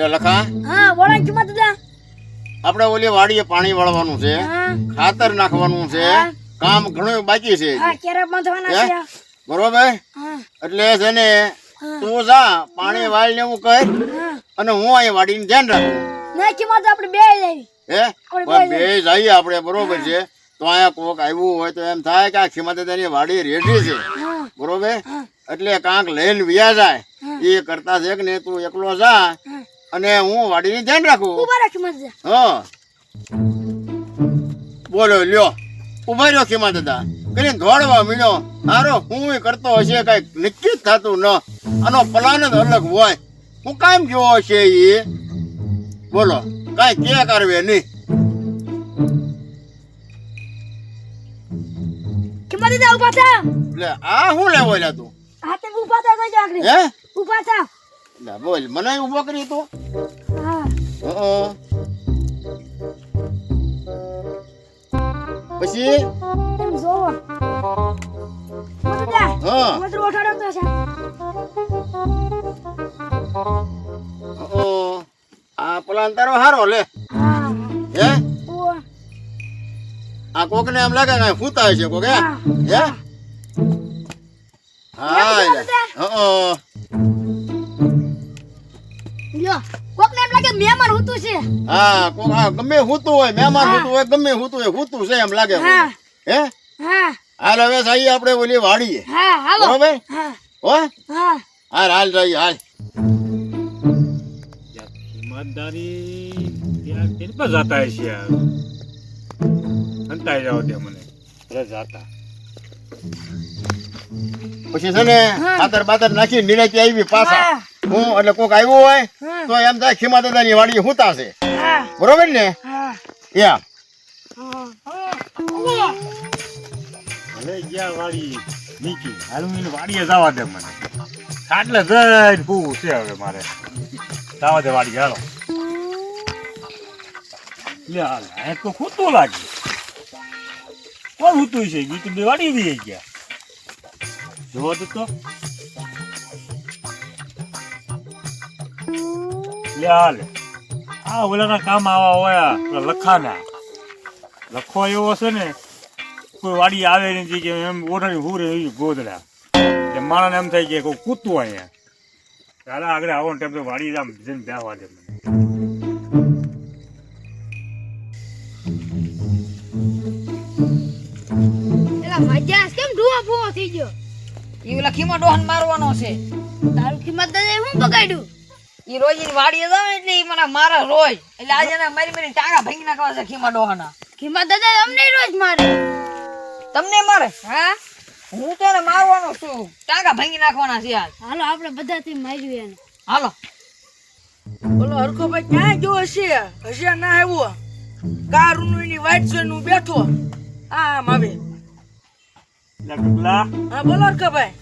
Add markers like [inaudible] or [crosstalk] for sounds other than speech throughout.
એટલે લખા? હા ને કિંમત દાદા આપણે ઓલી વાડીએ પાણી વાળવાનું છે ખાતર નાખવાનું છે કામ ઘણું બાકી છે. બરોબર? હા. એટલે છે ને તું જા પાણી વાળ ને હું કર અને હું અહીં વાડીને ધ્યાન રાખું. ના કિંમત આપણે બે લેવી હે? બે જઈએ આપણે બરોબર છે. તો અહીંયા કોક આવ્યું હોય તો એમ થાય કે આ ખીમાદાદાની વાડી રેડી છે. બરોબર? એટલે કાંક લઈને વ્યા જાય. એ કરતા છે કે ને તું એકલો જા. અને હું વાડીને ધ્યાન રાખું. ઊભા રાખ દાદા હા. બોલો લ્યો. ઊભા રહ્યો ખીમા દાદા કરીને દોડવા મળ્યો હારો હું કરતો હશે કઈ નક્કી જ થતું ન. આનો પ્લાન જ અલગ હોય. હું કામ જોવો છે એ બોલો કાંઈ કે કરવે નહીં. દાદા ઊભા થા. લે આ શું લેવો લે તું? હા તમે ઊભા થા આગળ. હે? ઊભા થા. લે બોલ મને ઊભો કરી તો? હા. પછી? એમ જોવો. હા. મતરો ઉઠાડો તો છે. ઓ આ પ્લાન તારો હારો લે. હા. આ કોક ને એમ લાગે કે ફૂતા છે કોક હે? હા. હે? હં. લ્યો. કોક ને એમ લાગે મહેમાન હોતું છે. હા કોક હા ગમે હુતું હોય મહેમાન હુતું હોય ગમે હુતું હોય હુતું છે એમ લાગે હા. હે? હા. હાલ હવે સાઈ આપણે ઓલી વાડીએ. હા હાલો. બરોબર? હા. હો? હા. હાલ હાલ જઈએ હાલ. ઈમાનદારી ત્યાં કેમ પર જાતા છે યાર. અંતાઈ જાવ દે મને. રે જાતા પછી છે ને પાતર ખાતર બાતર નાખી નિરાયતી આવી પાછા. હા. હું એટલે કોક આવ્યું હોય તો એમ થાય ખીમા દાદાની વાડી હુતા છે. બરોબર ને? હા. યા. હા ભલે ગયા વાડી નીચી હાલું એને વાડીએ જવા દે મને. ખાટલે જઈને પૂવું છે હવે મારે. જવા દે વાડી હાલો. લે હાલ. તો ખોટું લાગે. કોણ હુતું છે? ગીત બે વાડી બી ગયા. જોવા તો. તો લે હાલ આ ઓલાના કામ આવા હોય લખાના. લખો એવો છે ને કોઈ વાડી આવે નથી કે એમ ઓઢાડી હુરે એવી ગોદડા. એટલે માણસને એમ થાય કે કોઈ કૂતું અહીંયા. તારે આગળ આવો ટાઈમ તો વાડી આમ જઈને બેહવા દે મને. મજા કેમ ધુઆ ફુવા થઈ ગયો? ઈ ઓલા ખીમા ડોહન મારવાનો છે. તારું કિંમત દાદા હું બગાડ્યું? ઈ રોજની વાડીએ જાવ એટલે એ મને મારે રોજ. એટલે આજે એને મારી મારી ટાંગા ભાંગી નાખવા છે ખીમા ડોહાના. ખીમા દાદા અમને રોજ મારે. તમને મારે? હા? હું તો એને મારવાનો છું. ટાંગા ભાંગી નાખવાના છે આજ હાલો આપણે બધાથી માર્યું એને. હાલો. બોલો હરખો ભાઈ ક્યાં ગયો હશે? હશે ના આવ્યો. કારની વાઈટ છે હું બેઠો. આમ આવે. હા બોલો હરખો ભાઈ. શું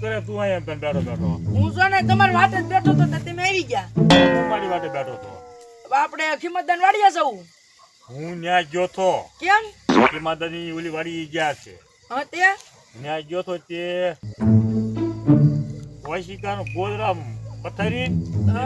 કરે તું અહીંયા પણ બેઠો બેઠો. હું છો ને તમારી વાટે જ બેઠો તો તમે આવી ગયા. મારી વાટે બેઠો તો. આપણે ખિમતદાન વાડીએ જવું. હું ન્યા ગયો તો. કેમ? કે માતાની ઓલી વાડી ગયા છે. હા તે? ન્યા ગયો તો તે વાયશિકાનો ગોદરા પથારી.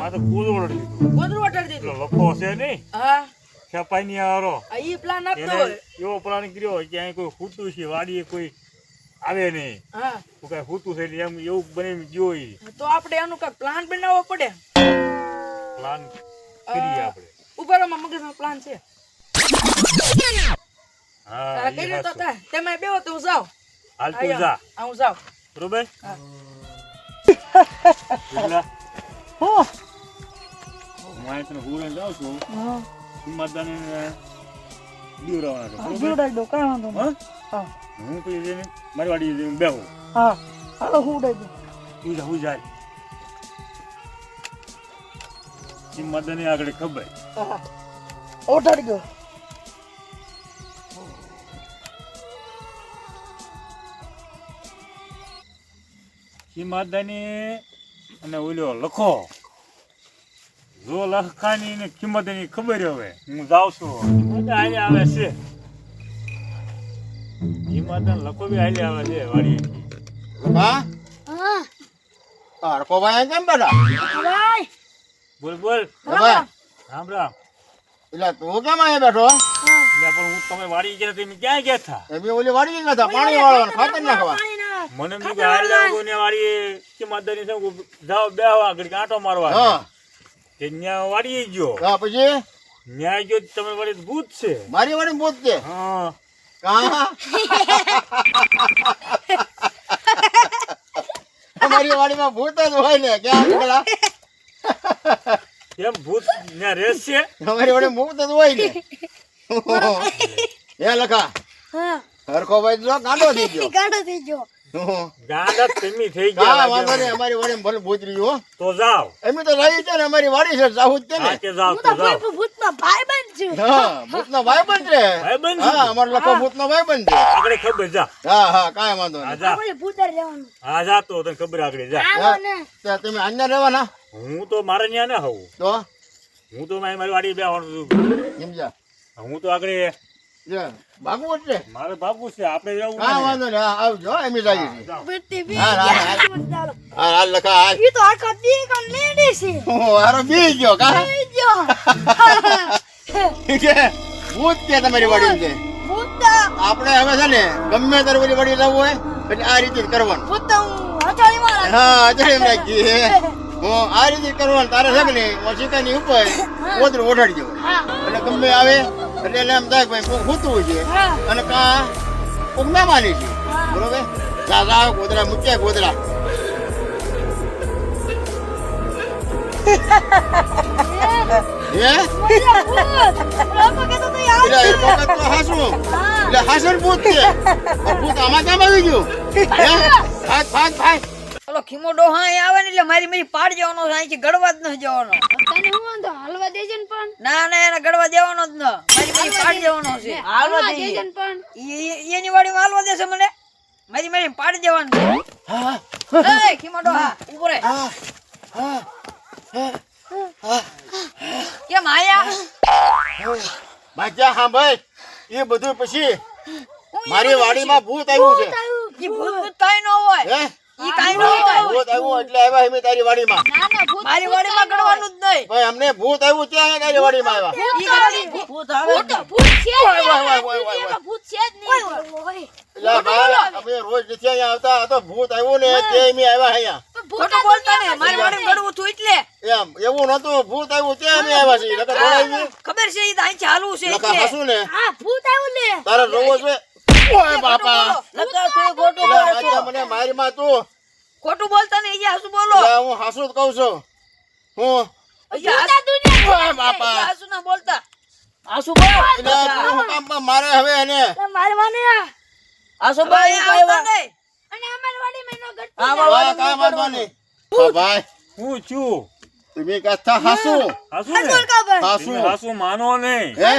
માથે ગોદડો દીધું. ગોદરું દીધું. લખો છે નહીં. હા. ખેપાઈ ની આરો આ ઈ પ્લાન આપતો એવો પ્લાન કર્યો કે અહીં કોઈ ખૂટું છે વાડીએ કોઈ આવે નહીં હા. તો કઈ હોતું છે એમ એવું બની જોઈ તો આપણે એનું કઈ પ્લાન બનાવવો પડે. પ્લાન કરીએ આપણે. ઉપર મગજમાં પ્લાન છે. હા કર્યું તો. થાય તમે બેહો તો હું જાઉં. હાલ તું જા. હું જાઉં. બરોબર? હા. હું. અહીં તને હુરે જાઉં છું. હિંમતદાને દીવડાવવાના છે. જીવડાઈ દો કાં વાંધો નહીં. હા. હા જઈને મારી વાડી બેહું. હા હાલો હું ઉડાઈ દઉં. તું જા હું જાય. હિંમતદાને આગળ ખબર. ઓટાડી ગયો હિંમતદાને અને ઓલ્યો લખો. જો લખાની ને કિંમતની ખબર હવે હું જાઉં છું. આવે છે. લખો બી હાલે આવે છે વાડી હા. હા ભાઈ કેમ ભાઈ. બોલ બોલ. રામ રામ. એટલે તું કેમ અહીંયા બેઠો? એટલે પણ હું તમે વાડી ગયા તમે ક્યાં ગયા હતા? એમ ઓલી વાડી ગયા હતા પાણી વાળવાનું ખાતર નાખવા. મને એમ થયું કે માતાની છે જાઓ બે આગળ કાંટો મારવા હા. કે ન્યા વાડીએ ગયો. હા પછી? ન્યા ગયો તો તમે વાડી ભૂત છે. મારી વાડી ભૂત છે? હા. અમારી વાડીમાં ભૂત જ હોય ને ક્યાં નીકળા એમ ભૂત ન્યા રેસ છે અમારી વાડી ભૂત જ હોય ને. હે. લખા હરખો ભાઈ જો ગાંડો થઈ ગયો. [laughs] ગાડો થઈ ગયો. ગાંડા તમે થઈ હા વાંધો નહીં અમારી વાડી ભલે ભૂત રહ્યું હો. તો જાઓ. એમ તો રહી છે ને અમારી વાડી છે જાવું જ છે હા ને. કે જાઓ તો તો ભૂતનો ભાઈ બન હા ભૂતનો ભાઈ છે ભાઈબંધ હા અમારો લખો ભૂતનો ભાઈ છે. આગળ ખબર જા. હા હા કાંઈ વાંધો નહીં. આપણે ભૂતર રહેવાનું. હા જા તો તને ખબર આગળ જા. ને. તમે અહીંયા રહેવાના? હું તો મારે ત્યાં ના હોવું તો? હું તો મારી મારી વાડી બે છું. સમજ્યા હું તો આગળ ભાગવું જ છે. મારે ભાગવું છે આપણે જવું હા વાંધો ને આવજો એમ છે હા, હા, હા. હા લખા ઈ તો આ દી કન લેડી છે. હું બી ગયો કા? બી ગયો. કે ભૂત તમારી વાડી છે? ભૂત આપણે હવે છે ને ગમે ત્યારે ઓલી વાડી જવું હોય એટલે આ રીતે જ કરવાનું. ભૂત હું મારા હા અત્યારે એમ હું. આ રીતે જ કરવાનું તારે છે કે નહીં? ઓશિકાની ઉપર કોતરું ઓઢાડી જવું હા. એટલે ગમે આવે એટલે એને એમ થાય ભાઈ કોક હૂતું છે. અને કા કોક મહેમાની છે. બરોબર? દાદા ગોદરા મૂક્યા એટલે એટલે ઓલો ખીમો ડોહા અહીં આવે ને એટલે મારી મારી પાડ જવાનો ગળવા જ ન જવાનો. તને હું વાંધો? હાલવા દેજે ને પણ. ના ના એને ગળવા દેવાનો જ ન. મારી મારી પાડ જવાનો છે. હાલવા હાલવા દેજે ને પણ. ઈ- ઈ- એની વાડીમાં હાલવા દેશે મને? મારી મારી પાડ જવાનું છે. હા. એ ખીમો ડોહા ઊભો હા હા કેમ આયા? બાજા હા ભાઈ એ બધું પછી મારી વાડીમાં ભૂત આવ્યું છે. ઈ ભૂત ભૂત કાંઈ ન હોય. હે? ઈ કાંઈ ન હોય. ભૂત આવ્યું એટલે આવ્યા અમે તારી વાડીમાં. મારી વાડીમાં ગળવાનું જ નહીં. ભાઈ અમને ભૂત આવ્યું ત્યાં અહીંયા વાડીમાં આવ્યા. ભૂત આવે ભૂત છે જ ઓય, નહીં. ઓય, ઓય, ઓય, ઓય. એમાં ભૂત છે જ નહીં. ઓય. ભાઈ અમે રોજ નથી અહીંયા આવતા આ તો ભૂત આવ્યું ને તે અમે આવ્યા અહીંયા. ખોટું બોલતા ને મારી વાડીમાં ગળવું થયું એટલે. એમ એવું નતું ભૂત આવ્યું તે અમે આવ્યા છીએ. નકર દોડાઈ ખબર છે ઈ અહીંથી છે એટલે. હસું ને. હા ભૂત આવ્યું લે તારે રોવો છે? ઓય બાપા. નકર તું ખોટું એટલે બોલે બાજા છો. મને મારી માં તું. ખોટું બોલતા ને અહીંયા હાસુ બોલો. હું હાસુ કહું છું. હું? હાસુ- હાસુ ના બોલતા. હાસુ બોલ. મારે હવે એને મારે હાસુ બોલ ઈ આવતા નહીં. અને અમારી વાડીમાં એનો આ નહીં. હા, ભાઈ હું છું. તમે કહેતા હાસું? હાસુ કાબર હાસુ. માનો નહીં. હે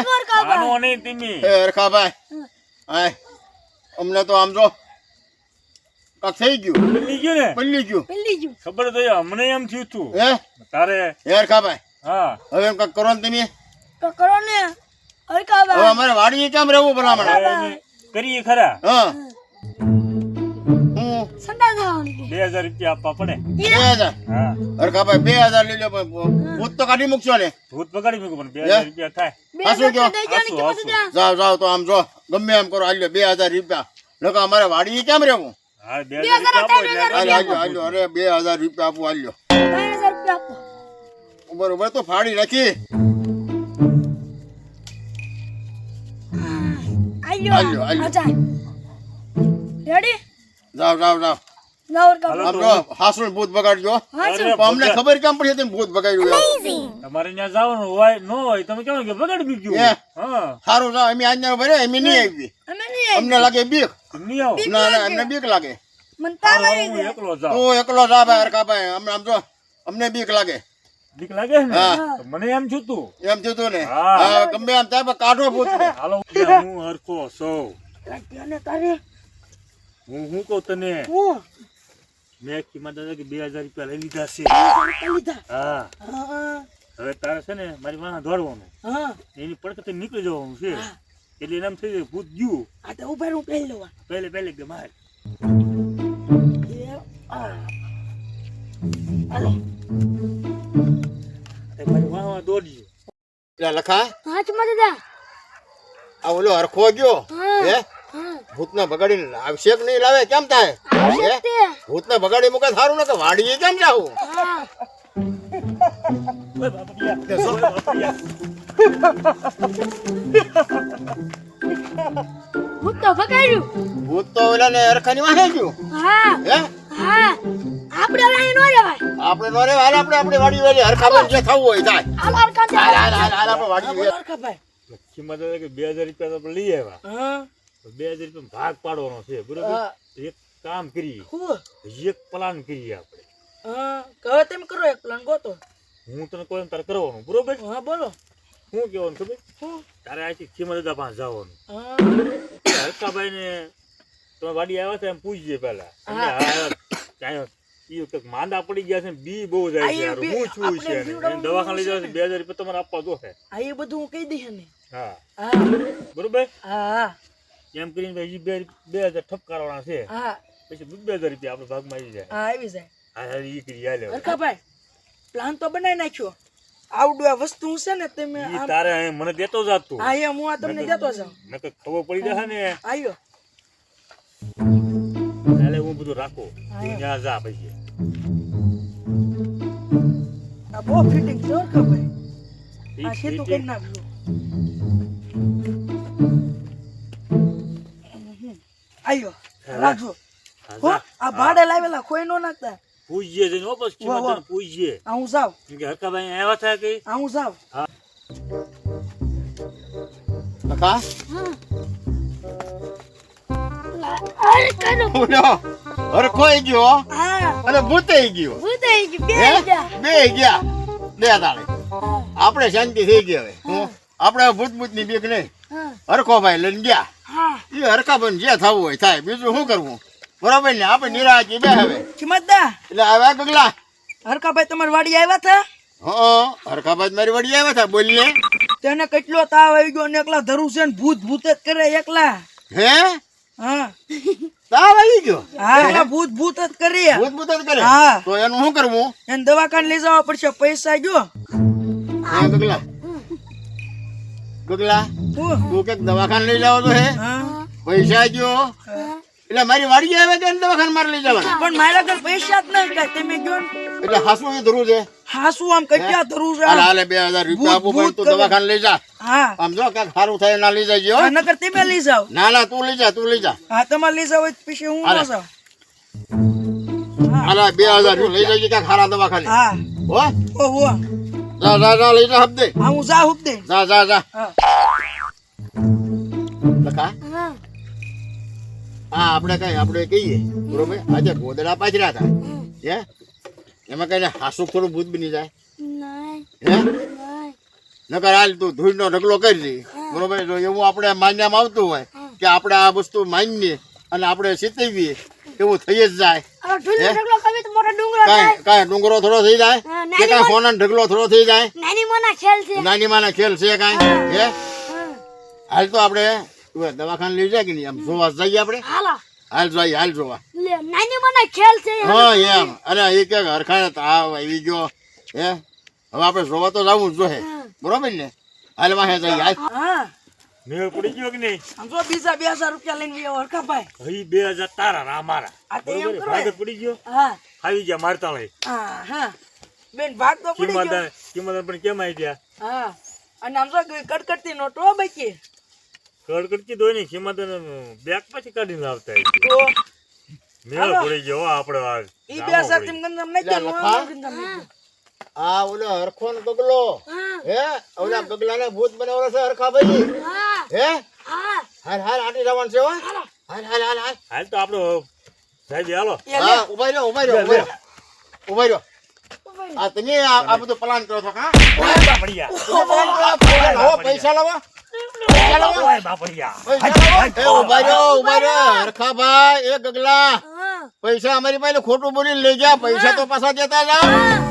માનો નહીં તમે. હે હરખાભાઈ આય અમને તો આમ જો. થઈ ગયું. બની ગયું ને? પલ્લી ગયું. પેલી ગયું. ખબર તો અમને એમ થયું તું. હે? તારે હે હરખાભાઈ? હા. હવે એમ કાંક કરો ને તમે? તો કરો ને. હવે કાબર હવે અમારે વાડીએ કેમ રહેવું ભલામણ? કરીએ ખરા. હા. બે હજાર રૂપિયા આપવા પડે. બે હજાર? હા. હરખાભાઈ બે હજાર લઈ લો ભૂત તો કાઢી મૂકશો ને? ભૂત પકડી મૂકો પણ બે હજાર રૂપિયા થાય. હાસું કયો? જાઓ જાઓ તો આમ જો ગમે એમ કરો હાલ્યો બે હજાર રૂપિયા. લોકો અમારે વાડીએ કેમ રહેવું? હા બે આપો અરે બે હજાર રૂપિયા આપવું હાલ્યો. હજાર બરોબર તો ફાડી બગાડ્યું તમારે ત્યાં જવાનું હોય ન હોય તમે કેવું કે બગાડી. હા? સારું જાઓ એમ આજ્ઞા ભરે એમ નહીં આવી. નહીં અમને લાગે બીક. ના ના અમને બીક લાગે. હું ગયો એકલો તું એકલો જા ભાઈ હરખાભાઈ અમને આમ જો અમને બીક લાગે. બીક લાગે ને? મને એમ થયું એમ થયું ને? હા. હા ગમે એમ થાય કાઢો ભૂત હાલો હું હરખો સૌ હું હું કહું તને? હું? મેં કિંમત દાદા કે બે હજાર રૂપિયા લઈ લીધા છે. હા. હવે તારે છે ને મારી વાહ દોડવાનું હા. એની પડખે નીકળી જવાનું છે. એટલે એનામ થઈ ભૂત ગયું. આ તો ઊભા હું પહેરી લેવા. પહેલે પહેલે કે માર. હાલો. મારી વાવા દોડીએ એટલે લખા? હા ચમા દાદા. આ ઓલો હરખો ગયો? હે ભૂતને બગાડીને લાવશે કે નહીં લાવે? કેમ થાય? ભૂતને બગાડી મૂકે સારું ને કે વાડીએ કેમ જાવું તો ભૂત તો ઓલા ને અરખાની વાહે ગયું. હા. હે? હા. આપણે ઓલા નો રેવાય આપણે નો રેવાય હાલ આપણે આપણી વાડી વાડી હરખામાં જે થવું હોય થાય. હાલ કાંતે હાલ હાલ હાલ આપણે વાડી બોલો હરખાભાઈ કિંમત કે બે હજાર રૂપિયા તો આપણે લઈ આવ્યા. હા. બે હજાર રૂપિયા ભાગ પાડવાનો છે બરોબર? હા. એક કામ કરીએ. એક પ્લાન કરીએ આપણે. હા. કહો તેમ કરો એક પ્લાન ગોતો હું તને કોઈ તાર કરવાનું બરોબર? હા બોલો. શું કહેવાનું ખબર? તારે આથી દાદા પાસે જવાનું. હરકાભાઈ ને તમે વાડી આવ્યા હતા એમ પૂછજે પેલા હા. કંઈક માંદા પડી ગયા છે ને બી બહુ જાય છે યાર. હું છું છે દવાખાને લઈ છે બે હજાર રૂપિયા તમારે આપવા જોશે આ એ બધું હું કહી દઈશ ને હા. હા. બરોબર? હા. હા એમ કરીને ભાઈ બે બે હજાર ઠપકારવાના છે. હા. પછી બે હજાર રૂપિયા આપણે ભાગમાં આવી જાય. હા આવી જાય. હા એ કરી હાલે હરકાભાઈ પ્લાન તો બનાવી નાખ્યો. આવડું આ વસ્તુ છે ને તમે તારે મને દેતો જ તું. હા એમ હું આ તમને દેતો જાઉં. નકર ખબર પડી જશે ને? આવ્યો એટલે હું બધું રાખો. ત્યાં જા પછી આ બહુ ફિટિંગ છે ઈ આ ઈ- કરી નાખજો. આવ્યો રાખજો. આ ભાડે લાવેલા કોઈ નો નાખતા. પૂછજે જઈને. કિંમત પૂછજે હું જાઉં કેમ કે હરકાભાઈ આવ્યા હતા કે? હું. હરખોય ગયો અને ગયો. ભૂતાઈ ગયું. બે ગયા. બે તાળે આપણે શાંતિ થઈ ગઈ હવે. હું. આપણે ભૂત ભૂતની બીક નહીં હરખો ભાઈ લઈને ગયા. હા. એ હરખા બન જે થવું હોય થાય. બીજું શું કરવું? બરોબર ને? આપણે નિરાજી બે હવે. કિંમતદા એટલે આવ્યા ગગલા હરકાભાઈ તમારી વાડી આવ્યા હતા હા હરકાભાઈ મારી વાડી આવ્યા હતા બોલીને તેને કેટલો તાવ આવી ગયો ને એકલા ધરું છે ને ભૂત ભૂત જ કરે એકલા. હે? હા. તાવ આવી ગયો? હા એકલા ભૂત ભૂત જ કરે. ભૂત ભૂત જ કરે? હા. તો એનું શું કરવું? એને દવાખાને લઈ જવા પડશે પૈસા જો. હે ગગલા. ગગલા હું તું કે દવાખાને લઈ જાવ તો હે? હા. પૈસા ગયો એટલે મારી વાડી આવે કે દવાખાને મારે લઈ જવાના? પણ મારા ઘર પૈસા જ નહીં કાંઈ. તમે ગયો એટલે હાસુ ધરું છે. હાસુ આમ કેટલા ધરું છે? હાલે બે હજાર રૂપિયા આપવું ભૂત તું. દવાખાને લઈ જા. હા. આમ જો કાંઈક સારું થાય ના લઈ જજો નકર તમે લઈ જાઓ. ના ના તું લઈ જા તું લઈ જા. હા તમારે લઈ જાવ પછી હું ના જાઉં. હાલા બે હજાર લઈ જાય કાંઈક સારા દવાખાને. હા. હો? હો જા જા જા લઈ જા હબદે હા હું જા હબ દે જા જા. જા લખા. હા આપણે કઈ આપણે કહીએ બરોબર? આજે ગોદડા પાછરા હતા. હે? એમાં કઈ હાસુક થોડું ભૂત બની જાય? હે? નકર હાલ તું ધૂળનો ઢગલો કરી લે બરોબર? જો એવું આપણે માન્યામાં આવતું હોય કે આપણે આ વસ્તુ માનીએ અને આપણે સીતવીએ એવું થઈ જ જાય. કાંઈ ડુંગરો થોડો થઈ જાય? કે કાંઈ સોનાનો ઢગલો થોડો થઈ જાય? નાની મોના ખેલ છે. નાની માના ખેલ છે કાંઈ? હે. હાલ તો આપણે દવાખાને લઈ જાય કે નહીં? આમ જોવા જઈએ આપણે? હાલ. જોઈએ હાલ જોવા. નાની મને ખેલ છે હા એમ. અરે એ કે હરખાને તાવ આવી ગયો. હે? હવે આપણે જોવા તો જવું જ જોઈએ બરોબર ને? હાલ વાહે જઈએ હાલ. હા. મેળ પડી ગયો કે નહીં? આમ જો બીજા બે હજાર રૂપિયા લઈને આવ્યો હરખાભાઈ. અહીં બે હજાર તારા મારા. આ તો એમ કરો ભાગ પડી ગયો? હા. આવી ગયા મારતા લઈ હા હા. બેન ભાગ તો પડી કિંમત ગયો. કિંમત પણ કેમ આવી ગયા? હા. અને આમ જો કડકડતી નોટો બાકી. કડકડકી દોય નહીં કિંમત બેગ પછી કાઢીને લાવતા મેળ પડી ગયો હો આપણે આ ઈ બે હજાર ગંદમ નહીં લે, આ ઓલો હરખો ને ગગલો. હે. ઓલા ગગલાને ભૂત બનાવવાનો છે હરખા ભાઈ? હે. હા? હાલ હાલ આટી જવાનું છે હો. હાલ. હાલ હાલ હાલ હાલ. તો આપણો સાહેબ હાલો. હા ઊભા રહ્યો ઊભા રહ્યો ઊભા રહ્યો ઊભા રહ્યો આ તમે આ આ બધું પ્લાન કરો છો કા પૈસા લાવો? પૈસા અમારી પાસે ખોટું બોલી લઈ જા પૈસા તો પાછા દેતા જાઓ